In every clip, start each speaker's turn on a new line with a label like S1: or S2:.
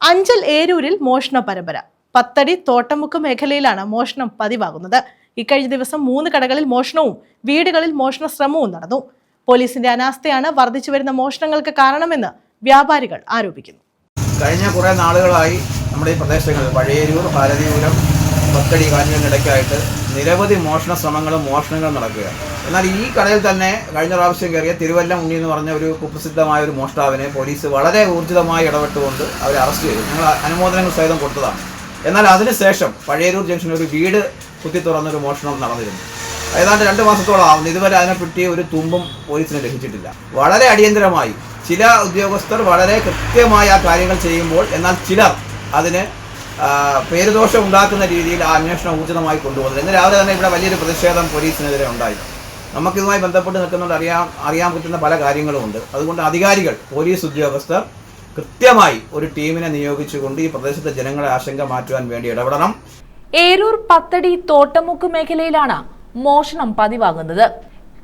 S1: അഞ്ചൽ ഏരൂരിൽ മോഷണ പരമ്പര. പത്തടി തോട്ടമുക്ക് മേഖലയിലാണ് മോഷണം പതിവാകുന്നത്. ഇക്കഴിഞ്ഞ ദിവസം മൂന്ന് കടകളിൽ മോഷണവും വീടുകളിൽ മോഷണ ശ്രമവും നടന്നു. പോലീസിന്റെ അനാസ്ഥയാണ് വർദ്ധിച്ചു വരുന്ന മോഷണങ്ങൾക്ക് കാരണമെന്ന് വ്യാപാരികൾ ആരോപിക്കുന്നു.
S2: കഴിഞ്ഞ കുറേ നാളുകളായി നമ്മുടെ ഈ പ്രദേശങ്ങളിൽ പഴയരൂർ ഭാരതീപുരം പത്തടി കാഞ്ഞിടയ്ക്കായിട്ട് നിരവധി മോഷണ ശ്രമങ്ങളും മോഷണങ്ങളും നടക്കുകയാണ്. എന്നാൽ ഈ കടയിൽ തന്നെ കഴിഞ്ഞ പ്രാവശ്യം കയറിയ തിരുവല്ല ഉണ്ണി എന്ന് പറഞ്ഞ ഒരു കുപ്രസിദ്ധമായ ഒരു മോഷ്ടാവിനെ പോലീസ് വളരെ ഊർജിതമായി ഇടപെട്ടുകൊണ്ട് അവരെ അറസ്റ്റ് ചെയ്തു. ഞങ്ങൾ അനുമോദനങ്ങൾ സഹിതം കൊടുത്തതാണ്. എന്നാൽ അതിനുശേഷം പഴയരൂർ ജംഗ്ഷനിൽ ഒരു വീട് കുത്തി തുറന്നൊരു മോഷണം നടന്നിരുന്നു. ഏതാണ്ട് രണ്ട് മാസത്തോളം ആവുന്നു ഇതുവരെ അതിനെപ്പറ്റി ഒരു തുമ്പും പോലീസിന് ലഭിച്ചിട്ടില്ല. വളരെ അടിയന്തരമായി ചില ഉദ്യോഗസ്ഥർ വളരെ കൃത്യമായി ആ കാര്യങ്ങൾ ചെയ്യുമ്പോൾ എന്നാൽ ചിലർ അതിന് പേരുദോഷം ഉണ്ടാക്കുന്ന രീതിയിൽ ആ അന്വേഷണം ഊർജിതമായി കൊണ്ടുപോകുന്നത്. ഇന്ന് രാവിലെ തന്നെ ഇവിടെ വലിയൊരു പ്രതിഷേധം പോലീസിനെതിരെ ഉണ്ടായി. നമുക്കിതുമായി ബന്ധപ്പെട്ട് നിൽക്കുന്നുണ്ട് അറിയാൻ അറിയാൻ പറ്റുന്ന പല കാര്യങ്ങളുമുണ്ട് അതുകൊണ്ട് അധികാരികൾ പോലീസ് ഉദ്യോഗസ്ഥർ കൃത്യമായി ഒരു ടീമിനെ നിയോഗിച്ചുകൊണ്ട് ഈ പ്രദേശത്തെ ജനങ്ങളെ ആശങ്ക മാറ്റുവാൻ വേണ്ടി ഇടപെടണം.
S3: ഏരൂർ പത്തടി തോട്ടമുക്ക് മേഖലയിലാണ് മോഷണം പതിവാകുന്നത്.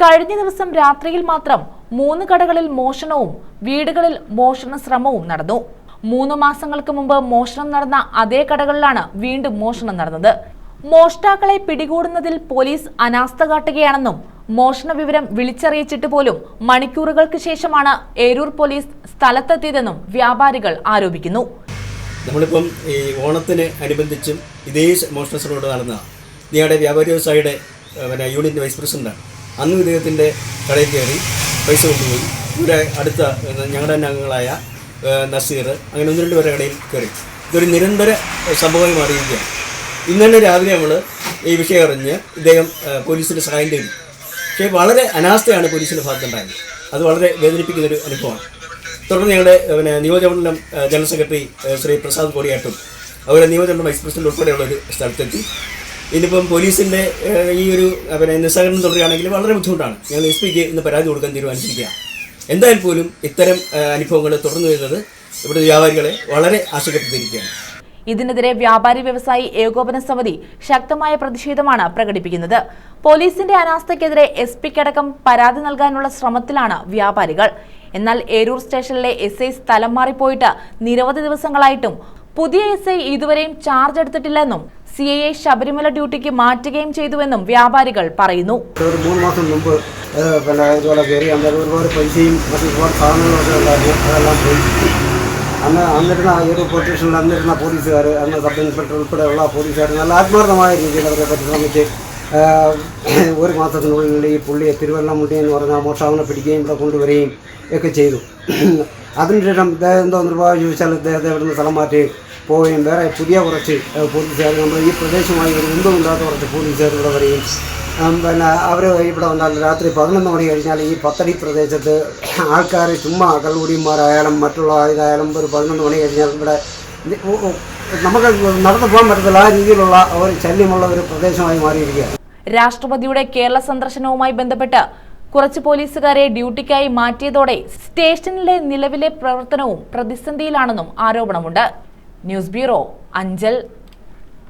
S3: കഴിഞ്ഞ ദിവസം രാത്രിയിൽ മാത്രം മൂന്ന് കടകളിൽ മോഷണവും വീടുകളിൽ മോഷണ ശ്രമവും നടന്നു. മൂന്ന് മാസങ്ങൾക്ക് മുമ്പ് മോഷണം നടന്ന അതേ കടകളിലാണ് വീണ്ടും മോഷണം നടന്നത്. മോഷ്ടാക്കളെ പിടികൂടുന്നതിൽ പോലീസ് അനാസ്ഥ കാട്ടുകയാണെന്നും മോഷണ വിവരം വിളിച്ചറിയിച്ചിട്ട് പോലും മണിക്കൂറുകൾക്ക് ശേഷമാണ് ഏരൂർ പോലീസ് സ്ഥലത്തെത്തിയതെന്നും വ്യാപാരികൾ ആരോപിക്കുന്നു.
S4: നമ്മളിപ്പം ഈ ഓണത്തിന് അനുബന്ധിച്ചും ഇതേ മോഷണ ശ്രമോട് നടന്ന നീയുടെ വ്യാപാരി വ്യവസായിയുടെ പിന്നെ യൂണിയൻ വൈസ് പ്രസിഡന്റാണ് അന്നും ഇദ്ദേഹത്തിന്റെ കടയിൽ കയറി പൈസ കൊണ്ടുപോയി. ഇവിടെ അടുത്ത ഞങ്ങളുടെ അംഗങ്ങളായ നസീർ. അങ്ങനെ ഒന്ന് രണ്ട് പേരുടെ കടയിൽ കയറി. ഇതൊരു നിരന്തര സംഭവമായി മാറിയിരിക്കുകയാണ്. ഇന്ന് തന്നെ രാവിലെ നമ്മൾ ഈ വിഷയം അറിഞ്ഞ് ഇദ്ദേഹം പോലീസിന്റെ സഹായം തേടി. പക്ഷേ വളരെ അനാസ്ഥയാണ് പോലീസിന്റെ ഭാഗത്തുണ്ടായത്. അത് വളരെ വേദനിപ്പിക്കുന്നൊരു അനുഭവമാണ്. തുടർന്ന് ഞങ്ങളുടെ പിന്നെ നിയോജകമണ്ഡലം ജനറൽ സെക്രട്ടറി ശ്രീ പ്രസാദ് കോടിയാട്ടും അവരെ നിയോജകമണ്ഡലം വൈസ് പ്രസിഡന്റ് ഉൾപ്പെടെയുള്ള ഒരു സ്ഥലത്തെത്തി. ഇനിയിപ്പം പോലീസിന്റെ ഈ ഒരു പിന്നെ നിസ്സഹകരണം തുടരുകയാണെങ്കിൽ വളരെ ബുദ്ധിമുട്ടാണ്. ഞങ്ങൾ എസ് പിക്ക് ഇന്ന് പരാതി കൊടുക്കാൻ തീരുമാനിച്ചിരിക്കുകയാണ്. എന്തായാലും പോലും ഇത്തരം അനുഭവങ്ങൾ തുടർന്നു വരുന്നത് ഇവിടെ വ്യാപാരികളെ വളരെ ആശങ്കപ്പെട്ടിരിക്കുകയാണ്.
S3: ഇതിനെതിരെ വ്യാപാരി വ്യവസായി ഏകോപന സമിതി ശക്തമായ പ്രതിഷേധമാണ് പ്രകടിപ്പിക്കുന്നത്. പോലീസിന്റെ അനാസ്ഥയ്ക്കെതിരെ എസ് പിക്കടക്കം പരാതി നൽകാനുള്ള ശ്രമത്തിലാണ് വ്യാപാരികൾ. എന്നാൽ ഏരൂർ സ്റ്റേഷനിലെ എസ് ഐ സ്ഥലം മാറിപ്പോയിട്ട് നിരവധി ദിവസങ്ങളായിട്ടും പുതിയ എസ് ഐ ഇതുവരെയും ചാർജ് എടുത്തിട്ടില്ലെന്നും സി ഐ എ ശബരിമല ഡ്യൂട്ടിക്ക് മാറ്റുകയും ചെയ്തുവെന്നും വ്യാപാരികൾ പറയുന്നു.
S5: ഒരു മൂന്ന് മാസം മുമ്പ് ഏഹ്, പിന്നെ ഇതുപോലെ കയറി അന്നേരം ഒരുപാട് പൈസയും മറ്റു ഒരുപാട് സാധനങ്ങളൊക്കെ ഉണ്ടായിരുന്നു അതെല്ലാം പോയി അന്ന് അന്നിരുന്ന ഈ ഒരു പൊസിഷനിൽ അന്നിരുന്ന പോലീസുകാർ അന്ന് സബ് ഇൻസ്പെക്ടർ ഉൾപ്പെടെയുള്ള പോലീസുകാർ നല്ല ആത്മാർത്ഥമായ രീതിയിൽ അവരെ പരിശ്രമിച്ച് ഏഹ്, ഒരു മാസത്തിനുള്ളിൽ ഈ പുള്ളിയെ തിരുവല്ലമുണ്ടി എന്ന് പറഞ്ഞ മോഷാവിനെ പിടിക്കുകയും ഇവിടെ കൊണ്ടുവരികയും ഒക്കെ ചെയ്തു അതിനുശേഷം ഇദ്ദേഹം എന്തോ നിർവാഹം ചോദിച്ചാൽ ഇദ്ദേഹത്തെ ഇവിടുന്ന് സ്ഥലം മാറ്റി പോവുകയും വേറെ പുതിയ കുറച്ച് ഏഹ്, പോലീസുകാർ നമ്മുടെ ഈ പ്രദേശവുമായി ഒരു ബന്ധമില്ലാത്ത കുറച്ച് പോലീസുകാർ ഇവിടെ വരികയും ഉം, പിന്നെ അവർ ഇവിടെ വന്നാൽ രാത്രി പതിനൊന്ന് മണി കഴിഞ്ഞാൽ ഈ പത്തടി പ്രദേശത്ത് ആൾക്കാർ ചുമ്മാ കള്ളുകൂടിയന്മാരായാലും മറ്റുള്ള ഇതായാലും ഒരു പതിനൊന്ന് മണി കഴിഞ്ഞാൽ ഇവിടെ നമുക്ക് നടന്നു പോകാൻ പറ്റത്തില്ല. ആ രീതിയിലുള്ള ഒരു ശല്യമുള്ള ഒരു പ്രദേശമായി മാറിയിരിക്കുകയാണ്.
S3: രാഷ്ട്രപതിയുടെ കേരള സന്ദർശനവുമായി ബന്ധപ്പെട്ട് കുറച്ച് പോലീസുകാരെ ഡ്യൂട്ടിക്കായി മാറ്റിയതോടെ സ്റ്റേഷനിലെ നിലവിലെ പ്രവർത്തനവും പ്രതിസന്ധിയിലാണെന്നും ആരോപണമുണ്ട്. News bureau Anchal.